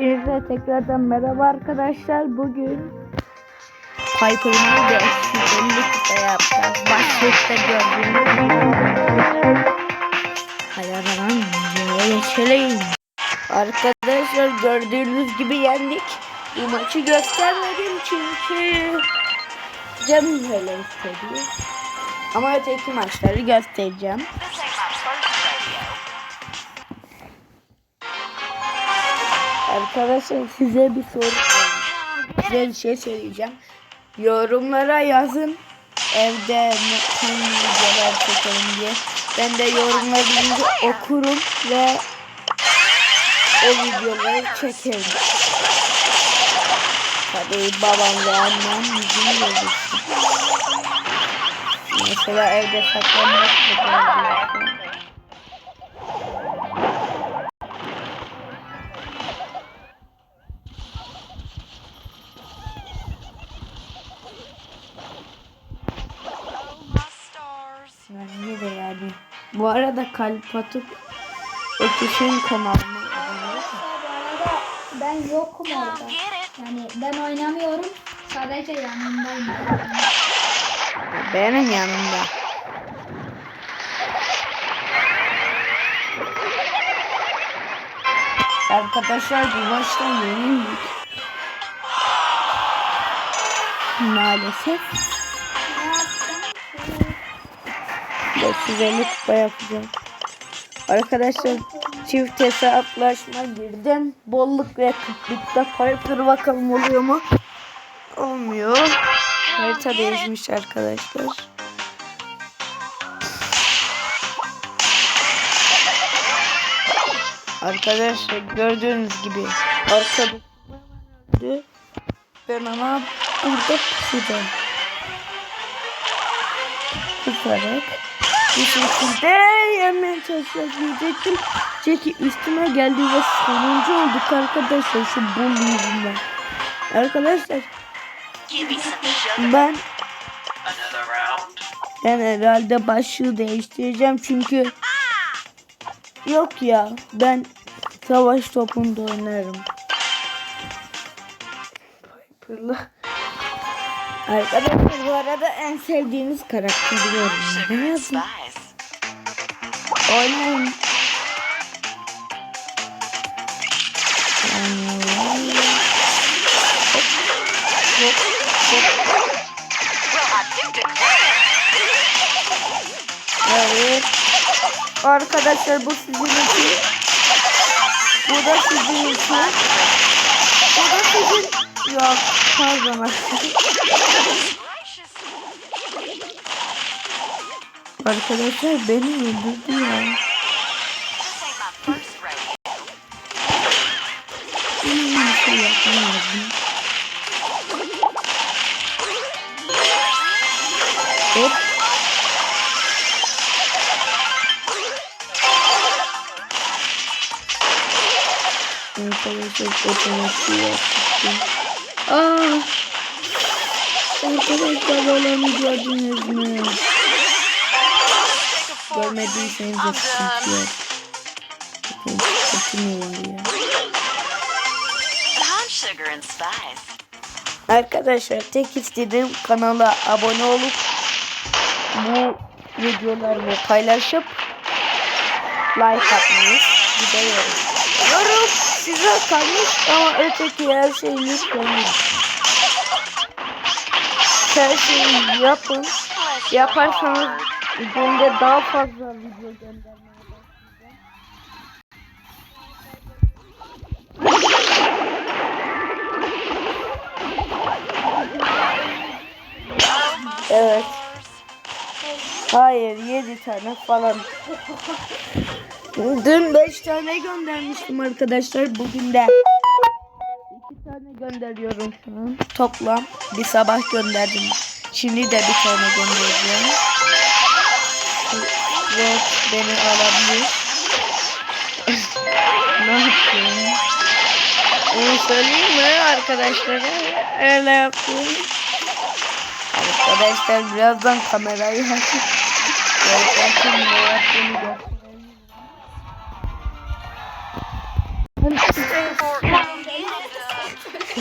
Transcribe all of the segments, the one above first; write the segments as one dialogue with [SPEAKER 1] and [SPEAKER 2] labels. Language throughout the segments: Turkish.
[SPEAKER 1] Hepinize tekrardan merhaba arkadaşlar. Bugün Piper'ın ve Eşit'in kupa yapacağız. Başlıkta gördüğünüz aradan videoya geçelim. Arkadaşlar gördüğünüz gibi yendik. Bu maçı göstermedim çünkü canım öyle istedi. Ama öteki maçları göstereceğim. Arkadaşlar size bir soru sorayım. Size bir şey söyleyeceğim. Yorumlara yazın. Evde hangi videolar çekelim diye. Ben de yorumlarınızı okurum ve o videoları çekerim. Tabii babam ve annem yüzünü verirsin. Mesela evde saklanmak da Bu arada kalp olun.
[SPEAKER 2] Bu arada ben yokum orada. Yani ben oynamıyorum. Sadece yanındayım.
[SPEAKER 1] Benim yanımda. Arkadaşlar bu maçta yenildik. Maalesef. 550 kupa yapacağım. Arkadaşlar çift hesaplaşma girdim. Bolluk ve kıtlıkta Piper bakalım oluyor mu? Olmuyor. Harita değişmiş arkadaşlar. Arkadaşlar gördüğünüz gibi arkada öldü. Ben ama burada pusudum. Pusarak bir şekilde yenmeye çalışacağız diyecektim. Çünkü üstüme geldi ve sonuncu olduk arkadaşlar şu yüzünden. Arkadaşlar ben ben herhalde başlığı değiştireceğim çünkü yok ya ben savaş topunda oynarım. Piper'la. Arkadaşlar bu arada en sevdiğiniz karakteri biliyorum. Ne yazın? Oynayın. Evet. Arkadaşlar bu sizin için. Bu da sizin için. Bu da sizin. Yok
[SPEAKER 3] Gracious.
[SPEAKER 1] Arkadaşlar beni öldürdü ya. Benim bir. Aa! Arkadaşlar olanı gördünüz mü?
[SPEAKER 3] Take a fork.
[SPEAKER 1] Görmediyseniz de sıkıntı yok. Bakın mı var ya?
[SPEAKER 3] I'm sugar and spice.
[SPEAKER 1] Arkadaşlar tek istediğim kanala abone olup bu videolarımı paylaşıp like atmayı bir de yorum. Size kalmış ama öteki her şeyiniz benim. Her şeyi yapın. Yaparsanız günde daha fazla video göndermeye başlayacağım. Evet. Hayır 7 tane falan. Dün 5 tane göndermiştim arkadaşlar. Bugün de 2 tane gönderiyorum şu an. Toplam bir sabah gönderdim. Şimdi de bir tane göndereceğim. Ve beni alabilir. ne yapıyorum? Onu söyleyeyim mi arkadaşlara? Öyle yapıyorum. Arkadaşlar birazdan kamerayı açıp Gerçekten ne yaptığını göstereyim.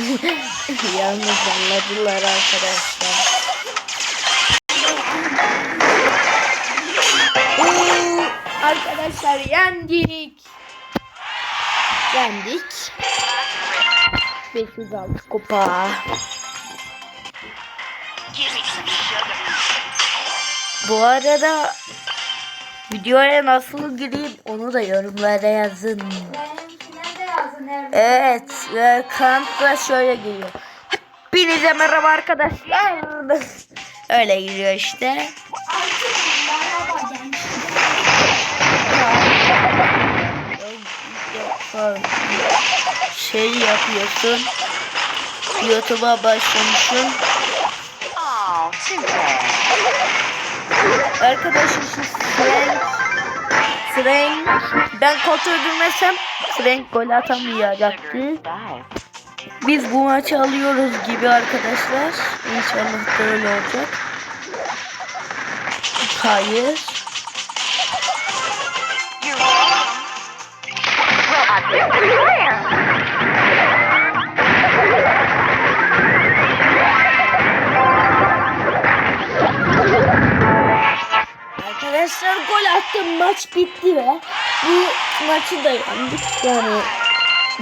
[SPEAKER 1] Yalnız anladılar arkadaşlar. Oo, arkadaşlar yendik. Yendik. 506 kupa. Bu arada videoya nasıl gireyim onu da yorumlara yazın.
[SPEAKER 2] Benimkine
[SPEAKER 1] Evet ve kanıtla şöyle geliyor. Hepinize merhaba arkadaşlar. Öyle giriyor işte. Şey yapıyorsun. YouTube'a başlamışsın. Arkadaşım şu Frank Frank ben kontrol edilmesem Frank gol atamayacaktı. Biz bu maçı alıyoruz gibi arkadaşlar. İnşallah böyle olacak. Hayır.
[SPEAKER 3] You're
[SPEAKER 1] Arkadaşlar gol attım maç bitti ve bu maçı da yendik yani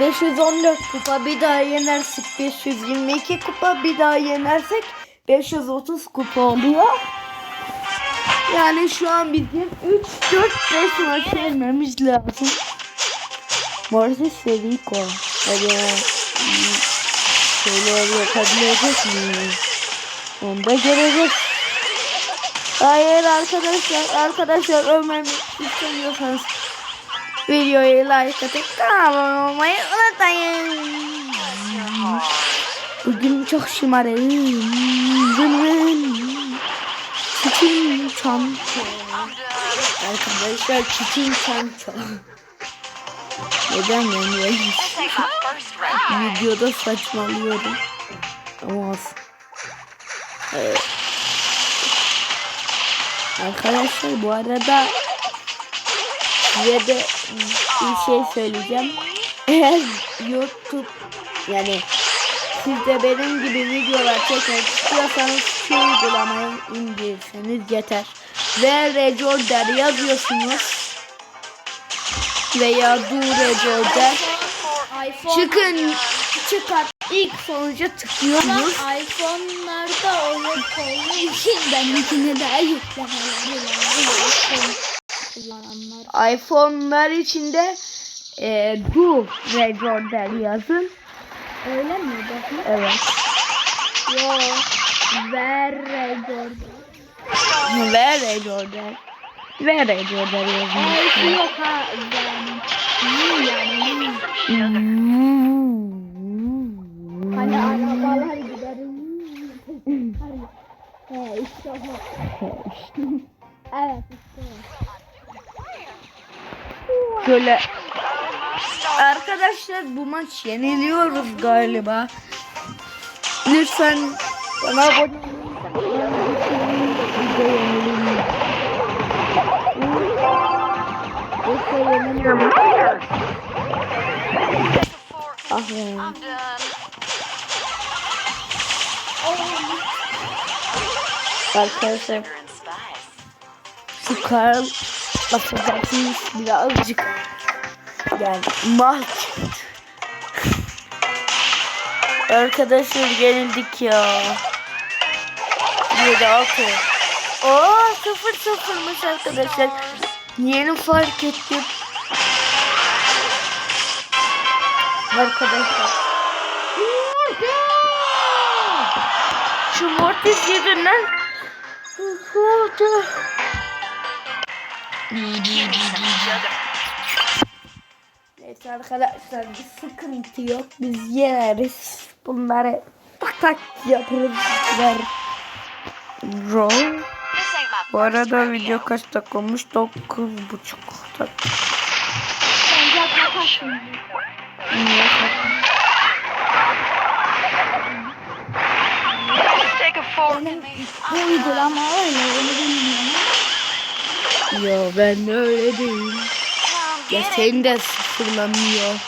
[SPEAKER 1] 514 kupa bir daha yenersek 522 kupa bir daha yenersek 530 kupa oluyor. Yani şu an bizim 3 4 5 maç yenmemiz lazım. Mortis Federico. Hadi şöyle yapabilecek miyiz? Onu da göreceğiz. Hayır arkadaşlar, arkadaşlar ölmemi istemiyorsanız videoyu like atıp kanalıma olmayı unutmayın. Bugün çok şımarım. Çiçin çanço. Arkadaşlar çiçin çanço. Neden yani? Videoda saçmalıyorum. Ama olsun. Evet. Arkadaşlar bu arada size de bir şey söyleyeceğim. Eğer YouTube yani siz de benim gibi videolar çekmek istiyorsanız şu uygulamayı indirseniz yeter. Ve Recorder yazıyorsunuz. Veya Do Recorder. Çıkın çıkart ilk sonuca tıklıyorsunuz.
[SPEAKER 2] iPhone'larda oyun olduğu için benimkine daha yüklemeleri kullananlar.
[SPEAKER 1] iPhone'lar içinde e, Do Recorder yazın.
[SPEAKER 2] Öyle mi? Bakın.
[SPEAKER 1] Evet.
[SPEAKER 2] Yo. Ver record.
[SPEAKER 1] Ve Recorder. Ve Recorder yazın.
[SPEAKER 2] yok ha. Yani. Hmm, yani. hmm. He işte o. Evet işte.
[SPEAKER 1] Şöyle Arkadaşlar bu maç yeniliyoruz galiba. Lütfen bana abone olun. Ah Arkadaşlar şu Karl basacaksınız birazcık. Yani mahk. Arkadaşlar yenildik ya. 7 6. Oo 0 0'mış arkadaşlar. Yeni fark ettim. Arkadaşlar. Şu Mortis yüzünden Neyse arkadaşlar bir sıkıntı yok. Biz yeneriz. Bunları tak tak yaparız. Roll. Bu arada video kaç dakika olmuş? 9,5 dakika.
[SPEAKER 2] Bence kapatsın.
[SPEAKER 1] Niye?
[SPEAKER 3] And
[SPEAKER 2] Bu uygulama öyle onu bilmiyorum.
[SPEAKER 1] Yo ben öyle değil. Ya
[SPEAKER 3] get it.
[SPEAKER 1] seni de
[SPEAKER 3] manners?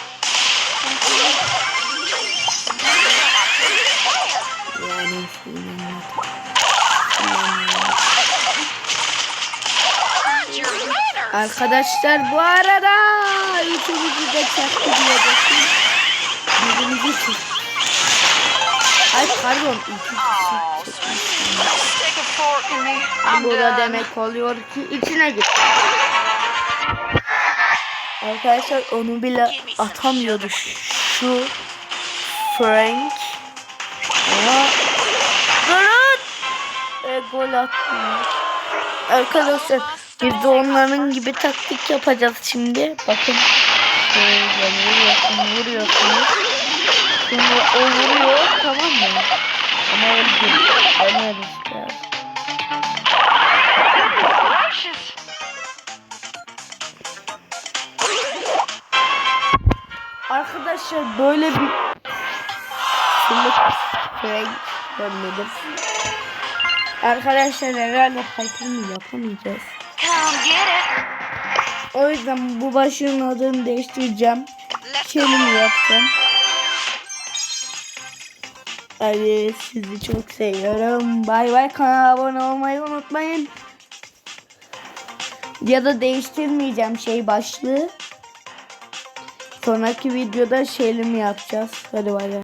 [SPEAKER 1] Arkadaşlar bu arada üçümüzü de çaktı diyecektim. Birimizi çek.
[SPEAKER 3] Me. I'm
[SPEAKER 1] Bu da demek oluyor ki içine git. Arkadaşlar onu bile atamıyordu şu Frank. Ama durun. E, gol attılar. Arkadaşlar biz de onların gibi taktik yapacağız şimdi. Bakın. Şöyle vuruyorsun, vuruyorsunuz. Sonra o vuruyor tamam mı? Ama öldü. Ölmedi işte. Arkadaşlar böyle bir Şimdi Frank görmedim. Arkadaşlar herhalde fight'ını yapamayacağız. O yüzden bu başlığın adını değiştireceğim.
[SPEAKER 3] Let's go.
[SPEAKER 1] Hadi sizi çok seviyorum. Bay bay kanala abone olmayı unutmayın. Ya da değiştirmeyeceğim şey başlığı. Sonraki videoda şeyimi yapacağız. Hadi bay bay.